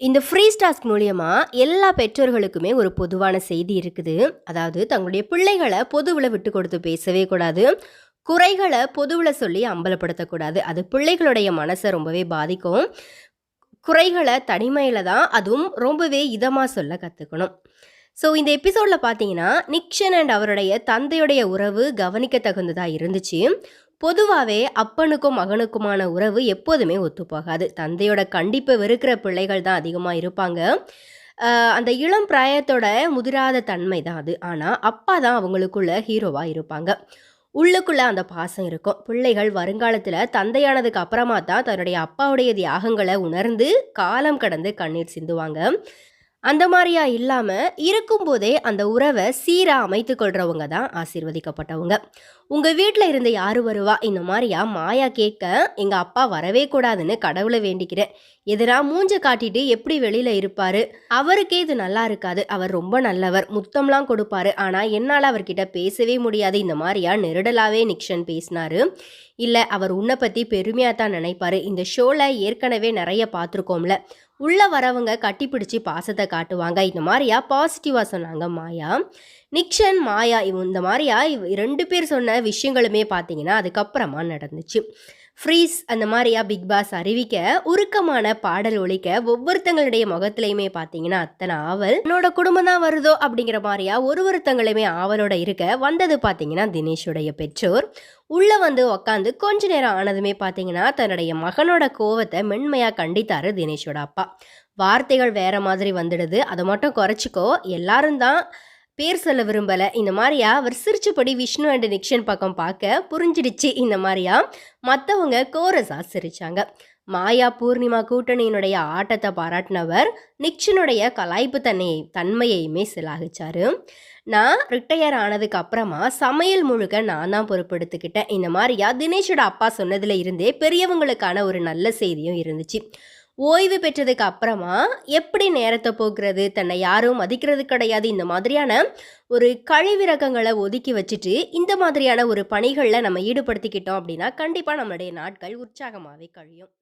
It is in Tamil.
இந்த ஃப்ரீ ஸ்டாஸ்க் மூலியமா எல்லா பெற்றோர்களுக்குமே ஒரு பொதுவான செய்தி இருக்குது. அதாவது தங்களுடைய பிள்ளைகளை பொதுவில் விட்டு கொடுத்து பேசவே கூடாது. குறைகளை பொதுவில் சொல்லி அம்பலப்படுத்தக்கூடாது அது பிள்ளைகளுடைய மனசை ரொம்பவே பாதிக்கும். குறைகளை தனிமையில் தான் அதுவும் ரொம்பவே இதமாக சொல்ல கற்றுக்கணும் ஸோ இந்த எபிசோடில் பார்த்தீங்கன்னா நிக்ஷன் அண்ட் அவருடைய தந்தையுடைய உறவு கவனிக்க தகுந்ததாக இருந்துச்சு. பொதுவாகவே அப்பனுக்கும் மகனுக்குமான உறவு எப்போதுமே ஒத்துப்போகாது. தந்தையோட கண்டிப்பை வெறுக்கிற பிள்ளைகள் தான் அதிகமாக இருப்பாங்க. அந்த இளம் பிராயத்தோட முதிராத தன்மை தான் அது. ஆனால் அப்பா தான் அவங்களுக்குள்ள ஹீரோவாக இருப்பாங்க. உள்ளுக்குள்ளே அந்த பாசம் இருக்கும். பிள்ளைகள் வருங்காலத்தில் தந்தையானதுக்கு அப்புறமா தான் தன்னுடைய அப்பாவுடைய தியாகங்களை உணர்ந்து காலம் கடந்து கண்ணீர் சிந்துவாங்க. அந்த மாதிரியா இல்லாமல் இருக்கும்போதே அந்த உறவை சீராக அமைத்து கொள்கிறவங்க தான் ஆசீர்வதிக்கப்பட்டவங்க. உங்கள் வீட்டில் இருந்து யார் வருவா? இந்த மாதிரியா மாயா கேட்க எங்கள் அப்பா வரவே கூடாதுன்னு கடவுளை வேண்டிக்கிறேன். எதிராக மூஞ்ச காட்டிட்டு எப்படி வெளியில் இருப்பார்? அவருக்கே இது நல்லா இருக்காது. அவர் ரொம்ப நல்லவர். முத்தம்லாம் கொடுப்பாரு. ஆனால் என்னால் அவர்கிட்ட பேசவே முடியாது. இந்த மாதிரியா நெருடலாகவே நிக்ஷன் பேசினாரு. இல்லை அவர் உன்னை பற்றி பெருமையாக தான் நினைப்பாரு. இந்த ஷோவில் ஏற்கனவே நிறைய பார்த்துருக்கோம்ல. உள்ளே வரவங்க கட்டிப்பிடிச்சி பாசத்தை காட்டுவாங்க. இந்த மாதிரியா? பாசிட்டிவாக சொன்னாங்க மாயா. நிக்ஷன் மாயா இவ இந்த மாதிரியா? இவ் ரெண்டு பேர் சொன்ன விஷயங்களுமே பார்த்தீங்கன்னா அதுக்கப்புறமா நடந்துச்சு. ஃப்ரீஸ் அந்த மாதிரியா பிக் பாஸ் அறிவிக்க உருக்கமான பாடல் ஒழிக்க ஒவ்வொருத்தங்களுடைய முகத்திலையுமே பார்த்தீங்கன்னா அத்தனை ஆவல். என்னோட குடும்பம் தான் வருதோ அப்படிங்கிற மாதிரியா ஒரு ஒருத்தங்களுமே ஆவலோட இருக்க வந்தது பார்த்தீங்கன்னா தினேஷுடைய பெற்றோர். உள்ளே வந்து உக்காந்து கொஞ்ச நேரம் ஆனதுமே பார்த்தீங்கன்னா தன்னுடைய மகனோட கோவத்தை மென்மையாக கண்டித்தாரு தினேஷோட அப்பா. வார்த்தைகள் வேற மாதிரி வந்துடுது. அதை மட்டும் குறைச்சிக்கோ. எல்லாரும் தான் பேர் சொல்ல விரும்பலை. இந்த மாதிரியா? அவர் சிரிச்சபடி விஷ்ணு அண்ட் நிக்ஷன் பக்கம் பார்க்க புரிஞ்சிடுச்சு இந்த மாதிரியா? மற்றவங்க கோரஸாக சிரித்தாங்க மாயா பூர்ணிமா கூட்டணியினுடைய ஆட்டத்தை பாராட்டினவர் நிக்ஷனுடைய கலாய்ப்பு தன்னை தன்மையையுமே சிலாகிச்சாரு. நான் ரிட்டையர் ஆனதுக்கு அப்புறமா சமையல் முழுக்க நான் தான் பொறுப்பெடுத்துக்கிட்டேன். இந்த மாதிரியா? தினேஷோட அப்பா சொன்னதில் இருந்தே பெரியவங்களுக்கான ஒரு நல்ல செய்தியும் இருந்துச்சு. ஓய்வு பெற்றதுக்கு அப்புறமா எப்படி நேரத்தை போக்குறது? தன்னை யாரும் மதிக்கிறது கிடையாது. இந்த மாதிரியான ஒரு கழிவிறக்கங்களை ஒதுக்கி வச்சுட்டு இந்த மாதிரியான ஒரு பணிகளில் நம்ம ஈடுபடுத்திக்கிட்டோம் அப்படின்னா கண்டிப்பாக நம்மளுடைய நாட்கள் உற்சாகமாகவே கழியும்.